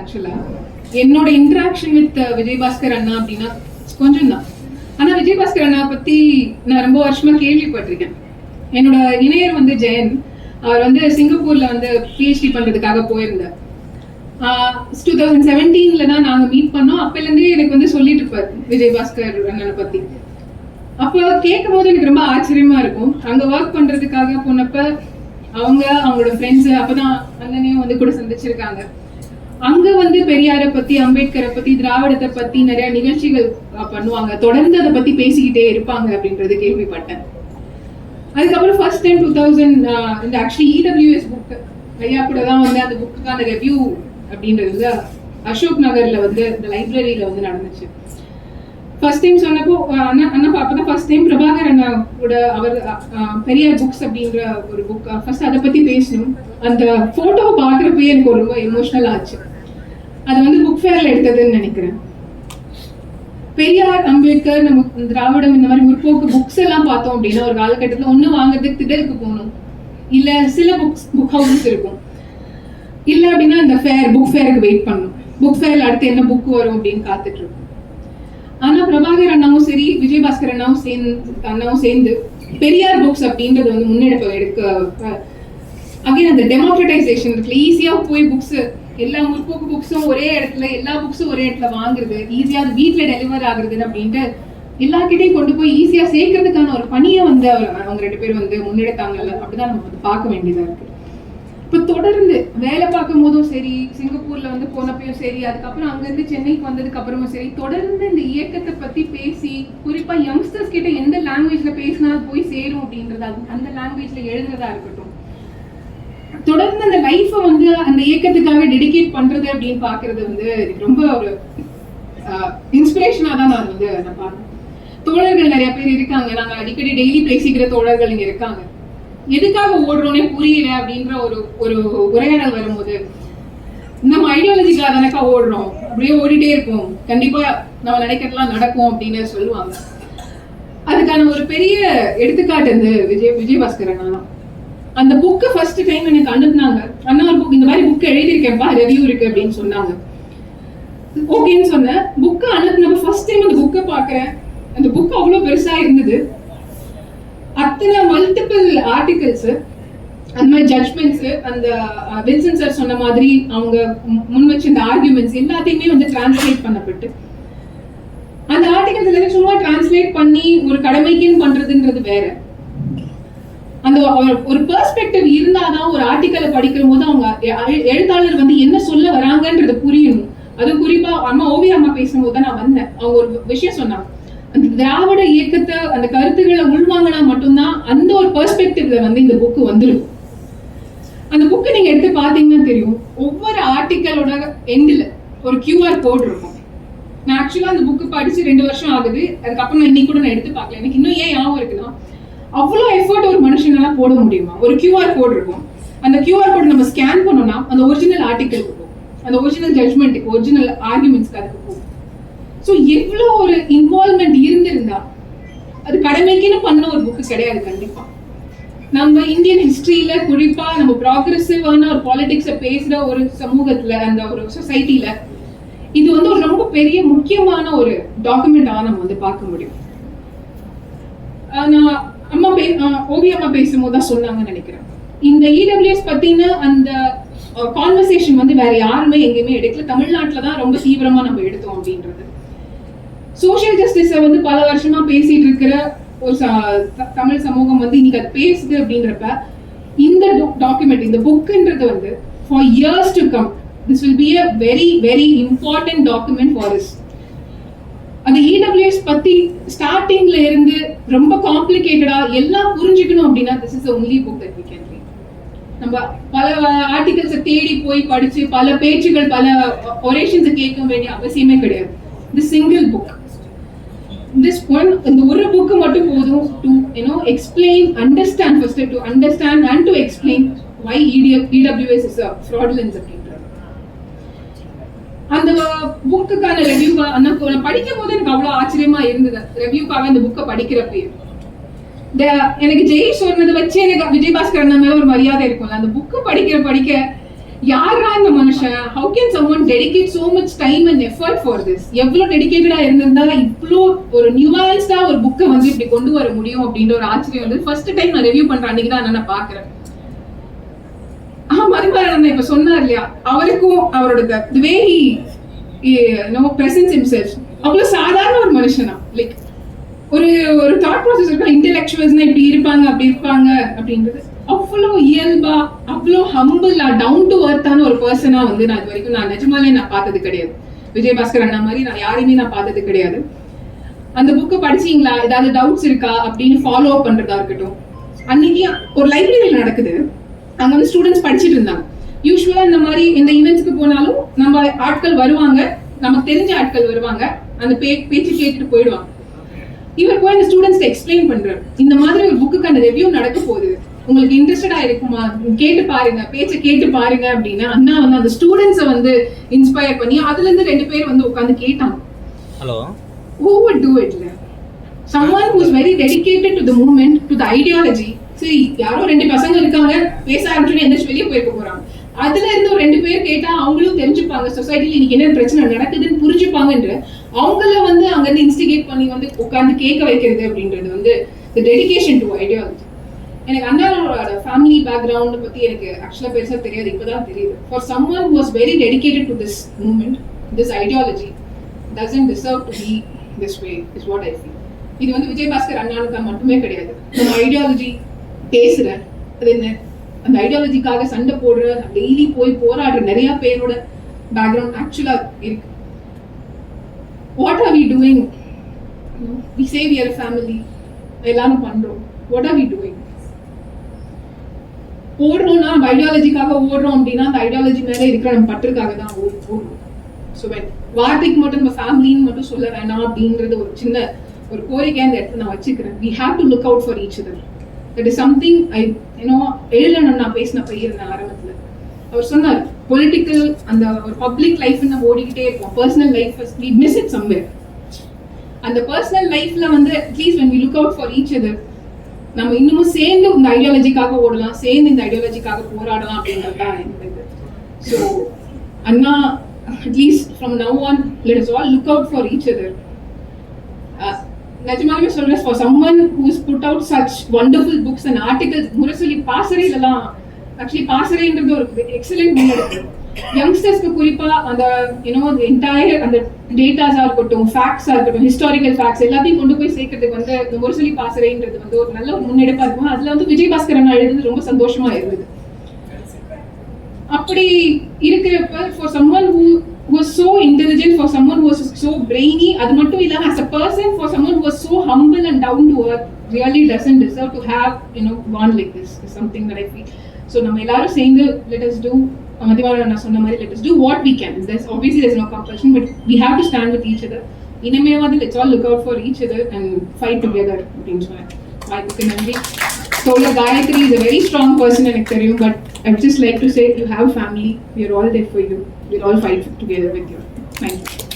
ஆக்சுவலா என்னோட interaction with uh, Vijayabaskar அண்ணா அப்படின்னா கொஞ்சம் தான். ஆனா விஜயபாஸ்கர் அண்ணா பத்தி நான் ரொம்ப வருஷமா கேள்விப்பட்டிருக்கேன். என்னோட இணையர் வந்து ஜெயன். அவர் வந்து சிங்கப்பூர்ல வந்து பிஹெச்டி பண்றதுக்காக போயிருந்தார். டூ தௌசண்ட் செவன்டீன்ல தான் நாங்க மீட் பண்ணோம். அப்பல இருந்தே எனக்கு வந்து சொல்லிட்டு இருப்பார் விஜயபாஸ்கர் அண்ணனை பத்தி. அப்போ கேட்கும் போது எனக்கு ரொம்ப ஆச்சரியமா இருக்கும். அங்க ஒர்க் பண்றதுக்காக போனப்ப அவங்க அவங்களோட ஃப்ரெண்ட்ஸ் அப்பதான் அண்ணனையும் வந்து கூட சந்திச்சிருக்காங்க. அங்க வந்து பெரியார பத்தி அம்பேத்கரை பத்தி திராவிடத்தை பத்தி நிறைய நிகழ்ச்சிகள் பண்ணுவாங்க. தொடர்ந்து அதை பத்தி பேசிக்கிட்டே இருப்பாங்க அப்படின்றது கேள்விப்பட்டேன். அதுக்கப்புறம் ஃபர்ஸ்ட் டைம் டூ தௌசண்ட் இந்த ஆக்சுவலி இடபிள்யூஎஸ் புக் ஐயா கூட தான் வந்து அந்த புக்குக்கான ரெவ்யூ அப்படின்றது வந்து அசோக் நகர்ல வந்து இந்த லைப்ரரியில வந்து நடந்துச்சு. ஃபர்ஸ்ட் டைம் சொன்னப்போ அண்ணா அண்ணா அப்பதான் ஃபர்ஸ்ட் டைம் பிரபாகர் அண்ணா கூட அவர் பெரியார் புக்ஸ் அப்படின்ற ஒரு புக் ஃபர்ஸ்ட் அதை பத்தி பேசணும். அந்த போட்டோவை பாக்குறப்பயே எனக்கு ரொம்ப எமோஷனல் ஆச்சு. அது வந்து புக் ஃபேர்ல எடுத்ததுன்னு நினைக்கிறேன். பெரியார் அம்பேத்கர் நம்ம திராவிடம் இந்த மாதிரி முற்போக்கு புக்ஸ் எல்லாம் பார்த்தோம் அப்படின்னா ஒரு காலகட்டத்தில் ஒன்று வாங்குறதுக்கு திடலுக்கு போகணும். இல்லை சில புக்ஸ் புக் ஹவுஸ் இருக்கும். இல்லை அப்படின்னா இந்த ஃபேர் புக் ஃபேருக்கு வெயிட் பண்ணணும். புக் ஃபேரில் அடுத்து என்ன புக் வரும் அப்படின்னு காத்துட்டு இருக்கும். ஆனால் பிரபாகர் அண்ணாவும் சரி விஜயபாஸ்கர் அண்ணாவும் சேர்ந்து அண்ணாவும் சேர்ந்து பெரியார் புக்ஸ் அப்படின்றது வந்து முன்னெடுப்பு எடுக்க அகைன் அந்த டெமோக்ரட்டைசேஷன் இருக்குல்ல ஈஸியாக போய் புக்ஸ் எல்லா முற்போக்கு புக்ஸும் ஒரே இடத்துல எல்லா புக்ஸும் ஒரே இடத்துல வாங்குறது ஈஸியா அது வீட்ல டெலிவர் ஆகுறது அப்படின்ட்டு எல்லார்கிட்டையும் கொண்டு போய் ஈஸியா சேர்க்கறதுக்கான ஒரு பணியை வந்து அவர் அவங்க ரெண்டு பேரும் வந்து முன்னெடுத்தாங்கல்ல அப்படிதான் நம்ம வந்து பார்க்க வேண்டியதா இருக்கு. இப்ப தொடர்ந்து வேலை பார்க்கும் போதும் சரி சிங்கப்பூர்ல வந்து போனப்பையும் சரி அதுக்கப்புறம் அங்கேருந்து சென்னைக்கு வந்ததுக்கு அப்புறமும் சரி தொடர்ந்து இந்த இயக்கத்தை பத்தி பேசி குறிப்பா யங்ஸ்டர்ஸ் கிட்ட எந்த லாங்குவேஜ்ல பேசினா போய் சேரும் அப்படின்றது அந்த லாங்குவேஜ்ல எழுதுறதா இருக்கட்டும். தொடர்ந்து அந்த லைஃபை வந்து அந்த இயக்கத்துக்காக டெடிகேட் பண்றது அப்படின்னு பாக்குறது வந்து ரொம்ப ஒரு இன்ஸ்பிரேஷனா தான் நான் வந்து அதை பார்க்கறேன். தோழர்கள் நிறைய பேர் இருக்காங்க. நாங்க அடிக்கடி டெய்லி பேசிக்கிற தோழர்கள் இங்க இருக்காங்க. எதுக்காக ஓடுறோன்னே புரியல அப்படின்ற ஒரு ஒரு உரையாடல் வரும்போது நம்ம ஐடியாலஜிக்காக தானக்கா ஓடுறோம். அப்படியே ஓடிட்டே இருப்போம். கண்டிப்பா நம்ம நினைக்கிறதுலாம் நடக்கும் அப்படின்னு சொல்லுவாங்க. அதுக்கான ஒரு பெரிய எடுத்துக்காட்டு இந்த விஜய் விஜயபாஸ்கர் அண்ணா தான். அந்த புக்கை ஃபர்ஸ்ட் டைம் எனக்கு அனுப்புனாங்க. அண்ணா ஒரு புக் இந்த மாதிரி புக் எழுதியிருக்கேன்ப்பா ரிவ்யூ இருக்கு அப்படின்னு சொன்னாங்க. ஓகேன்னு சொன்னேன். புக்கை அனுப்புனப்ப ஃபர்ஸ்ட் டைம் அந்த புக்கை பார்க்குறேன். அந்த புக் அவ்வளோ பெருசா இருந்தது. அத்தனை மல்டிபிள் ஆர்டிகல்ஸ் அந்த மாதிரி ஜட்மெண்ட்ஸ் அந்த வில்சன் சார் சொன்ன மாதிரி அவங்க முன் வச்ச இந்த ஆர்குமெண்ட்ஸ் எல்லாத்தையுமே வந்து டிரான்ஸ்லேட் பண்ணப்பட்டு. அந்த ஆர்டிகல்ஸ் எல்லாத்தையும் சும்மா டிரான்ஸ்லேட் பண்ணி ஒரு கடமைக்குன்னு பண்றதுன்றது வேற. அந்த ஒரு- பெர்ஸ்பெக்டிவ் இருந்தாதான் ஒரு ஆர்டிக்கலை படிக்கிற போது அவங்க எழுத்தாளர் வந்து என்ன சொல்ல வராங்கன்றது புரியணும். அது குறிப்பா அம்மா ஓவியா அம்மா பேசும்போது தான் நான் வந்தேன். அவங்க ஒரு விஷயம் சொன்னாங்க. அந்த திராவிட இயக்கத்தை அந்த கருத்துக்களை உள்வாங்கினா மட்டும்தான் அந்த ஒரு பெர்ஸ்பெக்டிவ்ல வந்து இந்த புக்கு வந்துடும். அந்த புக்கை நீங்க எடுத்து பாத்தீங்கன்னா தெரியும். ஒவ்வொரு ஆர்டிக்கலோட எண்டில் ஒரு கியூஆர் கோட் இருக்கும். நான் ஆக்சுவலா அந்த புக்கு படிச்சு ரெண்டு வருஷம் ஆகுது. அதுக்கப்புறம் நான் இன்னைக்கு கூட நான் எடுத்து பார்க்கல. எனக்கு இன்னும் ஏன் ஞாபகம் இருக்குன்னா அவ்வளோ எஃபர்ட் ஒரு மனுஷனால போட முடியுமா? ஒரு கியூஆர் கோட் இருக்கும். அந்த கியூஆர் கோட் நம்ம ஸ்கேன் பண்ணோம்னா அந்த ஒரிஜினல் ஆர்டிக்கல் இருக்கும். அந்த ஒரிஜினல் ஜட்மெண்ட்டுக்கு ஒரிஜினல் ஆர்குமெண்ட்ஸ்க்கு அதுக்கு போகும். ஸோ எவ்வளோ ஒரு இன்வால்மெண்ட் இருந்திருந்தா அது கடமைக்குன்னு பண்ண ஒரு புக்கு கிடையாது கண்டிப்பாக நம்ம இந்தியன் ஹிஸ்ட்ரியில குறிப்பா நம்ம ப்ராக்ரெசிவான ஒரு பாலிடிக்ஸை பேசுற ஒரு சமூகத்துல அந்த ஒரு சொசைட்டில இது வந்து ஒரு ரொம்ப பெரிய முக்கியமான ஒரு டாக்குமெண்டாக நம்ம வந்து பார்க்க முடியும். நான் அம்மா பே ஓவி அம்மா பேசும்போது தான் சொன்னாங்கன்னு நினைக்கிறேன். இந்த இடபிள்யூஎஸ் பத்தின அந்த கான்வர்சேஷன் வந்து வேற யாருமே எங்கேயுமே எடுக்கல. தமிழ்நாட்டில் தான் ரொம்ப தீவிரமா நம்ம எடுத்தோம் அப்படின்றது. சோசியல் ஜஸ்டிஸை வந்து பல வருஷமா பேசிட்டு இருக்கிற ஒரு தமிழ் சமூகம் வந்து இன்னைக்கு அது பேசுது அப்படின்றப்ப இந்த டாக்குமெண்ட் இந்த புக்குன்றது வந்து for years to come this will be a very very important document for is அந்த பத்தி ஸ்டார்டிங்ல இருந்து ரொம்ப காம்ப்ளிகேட்டடா எல்லாம் புரிஞ்சுக்கணும் அப்படின்னா this is only book that we can read நம்ம பல ஆர்டிகல்ஸை தேடி போய் படிச்சு பல பேச்சுகள் பல ஒரேஷன்ஸை கேட்க வேண்டிய அவசியமே கிடையாது. The single book this one இந்த ஒரு புக்கு மட்டும் போதும் to you know explain understand first to understand and to explain why EWS is fraudulence அப்படின்னு அந்த புக்குக்கான ரெவ்யூ அந்த படிக்கும் போது எனக்கு அவ்வளவு ஆச்சரியமா இருந்தது. ரெவ்யூக்காக அந்த புக்கை படிக்கிறப்பயே. இந்த- எனக்கு ஜெய் சொன்னதை வச்சு எனக்கு விஜய் பாஸ்கர் அண்ணா மேல ஒரு மரியாதை இருக்கும்ல. அந்த புக்கு படிக்கிற படிக்க யாரா இந்த மனுஷன்? How can someone dedicate so much time and effort for this எவ்வளவு டெடிகேட்டடா இருந்திருந்தா இவ்வளோ ஒரு நியூவான்ஸ்டா ஒரு புக்கை வந்து இப்படி கொண்டு வர முடியும் அப்படின்ற ஒரு ஆச்சரியம் வந்து ஃபர்ஸ்ட் டைம் நான் ரிவ்யூ பண்ற அன்னைக்கு தான் நான் பாக்குறேன் ஆஹ் மதிமாறன் இப்ப சொன்னார் இல்லையா? அவருக்கும் அவரோட வே நோ பிரசன்ஸ் இம்செல்ஃப் அவ்வளவு சாதாரண ஒரு மனுஷனா. லைக் ஒரு ஒரு தாட் ப்ராசஸ் இருக்கா? இன்டெலெக்சுவல்ஸ்னா இப்படி இருப்பாங்க அப்படி இருப்பாங்க அப்படின்றது. அவ்வளோ இயல்பா அவ்வளோ ஹம்பிளா டவுன் டு அர்த்தான ஒரு பர்சனா வந்து நான் இது வரைக்கும் நான் நிஜமாலே நான் பார்த்தது கிடையாது. விஜயபாஸ்கர் அண்ணா மாதிரி நான் யாரையுமே நான் பார்த்தது கிடையாது. அந்த புக்கை படிச்சீங்களா? ஏதாவது டவுட்ஸ் இருக்கா? அப்படின்னு ஃபாலோ அப் பண்றதா இருக்கட்டும். அன்னைக்கு ஒரு லைப்ரரியில் நடக்குது. அங்க வந்து ஸ்டூடெண்ட்ஸ் படிச்சிட்டு இருந்தாங்க. யூஸ்வலா இந்த மாதிரி இந்த ஈவெண்ட்ஸ்க்கு போனாலும் நம்ம ஆட்கள் வருவாங்க. நமக்கு தெரிஞ்ச ஆட்கள் வருவாங்க. அந்த பே பேச்சு கேட்டுட்டு போயிடுவாங்க. இவர் போய் அந்த ஸ்டூடெண்ட்ஸ்க்கு எக்ஸ்பிளைன் பண்றாரு. இந்த மாதிரி ஒரு புக்குக்கான ரிவ்யூ நடக்க போகுது. உங்களுக்கு இன்ட்ரெஸ்டடா இருக்குமா? கேட்டு பாருங்க. பேச்ச கேட்டு பாருங்க அப்படின்னா அண்ணா வந்து அந்த ஸ்டூடெண்ட்ஸை வந்து இன்ஸ்பயர் பண்ணி அதுல இருந்து ரெண்டு பேர் வந்து உட்காந்து கேட்டாங்க. Hello who would do it? இல்ல someone who's very dedicated to the movement to the ideology சரி யாரோ ரெண்டு பசங்க இருக்காங்க பேச ஆரம்பிச்சுன்னு எந்திரிச்சு வெளியே போயிருக்க போறாங்க. அதுல இருந்து ஒரு ரெண்டு பேர் கேட்டா அவங்களும் தெரிஞ்சுப்பாங்க சொசைட்டில இன்னைக்கு என்ன பிரச்சனை நடக்குதுன்னு புரிஞ்சுப்பாங்கன்ற அவங்கள வந்து அங்க இருந்து இன்ஸ்டிகேட் பண்ணி வந்து உட்காந்து கேட்க வைக்கிறது அப்படின்றது வந்து the dedication டு ideology எனக்கு அண்ணாவோட ஃபேமிலி பேக்ரவுண்ட் பத்தி எனக்கு ஆக்சுவலா பெருசா தெரியாது இப்பதான் தெரியுது. For someone was very dedicated to this movement this ideology doesn't deserve to be this way is what I feel இது வந்து விஜயபாஸ்கர் அண்ணானுக்கா மட்டுமே கிடையாது. நம்ம ஐடியாலஜி பேசுற அது என்ன? அந்த ஐடியாலஜிக்காக சண்டை போடுற டெய்லி போய் போராடுற நிறைய பேரோட பேக்ரவுண்ட் ஆக்சுவலா இருக்கு. What are we doing we save your family எல்லாரும் பண்றோம். வாட் ஆர் வி டூயிங் ஓடுறோம்னா நம்ம ஐடியாலஜிக்காக ஓடுறோம் அப்படின்னா அந்த ஐடியாலஜி மேலே இருக்கிற நம்ம பற்றுக்காக தான் ஓடுறோம். ஸோ வார்த்தைக்கு மட்டும் நம்ம ஃபேமிலின்னு மட்டும் சொல்ல வேணாம் அப்படின்றது ஒரு சின்ன ஒரு கோரிக்கையாக இந்த இடத்துல நான் வச்சுக்கிறேன். We have to look out for each other that is something I you know எழுதணும் நான் பேசின போயிருந்தேன் ஆரம்பத்தில் அவர் சொன்னார் பொலிட்டிக்கல் அந்த ஒரு பப்ளிக் லைஃப் நம்ம ஓடிக்கிட்டே இருக்கோம் personal life we miss it somewhere அந்த பர்சனல் லைஃப்ல வந்து at least when we look out for each other நம்ம இன்னமும் சேர்ந்து இந்த ஐடியாலஜிக்காக ஓடலாம் சேர்ந்து இந்த ஐடியாலஜிக்காக போராடலாம் அப்படின்றது தான் என்னது so Anna at least from now on let us all look out for each other நிஜமாலுமே சொல்றேன் for someone whose put out such wonderful books and articles Murasoli இதெல்லாம் ஆக்சுவலி பாசறைன்றது ஒரு எக்ஸலண்ட் முன்னெடுப்பு யங்ஸ்டர்ஸ்க்கு குறிப்பா அந்த யூனோ என்டையர் அந்த டேட்டாஸா இருக்கட்டும் ஃபேக்ட்ஸா இருக்கட்டும் ஹிஸ்டாரிக்கல் ஃபேக்ட்ஸ் எல்லாத்தையும் கொண்டு போய் சேர்க்கறதுக்கு வந்து இந்த முரசொலி பாசறைன்றது வந்து ஒரு நல்ல ஒரு முன்னெடுப்பா இருக்கும். அதுல வந்து விஜயபாஸ்கர் அண்ணா எழுதுறது ரொம்ப சந்தோஷமா இருந்தது. அப்படி இருக்கிறப்ப for someone who was so intelligent for someone who was so brainy அது மட்டும் இல்லாம as a person for someone who was so humble and down to earth really doesn't deserve to have you know gone like this is something that I feel so நம்ம எல்லாரும் சேர்ந்து let us do மதிவார நான் சொன்ன மாதிரி let us do what we can there's obviously there's no compulsion but we have to stand with each other இனிமேவாது let's all look out for each other and fight together அப்படின்னு சொன்னேன் வாய்ப்புக்கு நன்றி So Gayatri is a very strong person in Ektaryu, but I would just like to say you have family. We are all there for you. We'll all fight together with you. Thank you.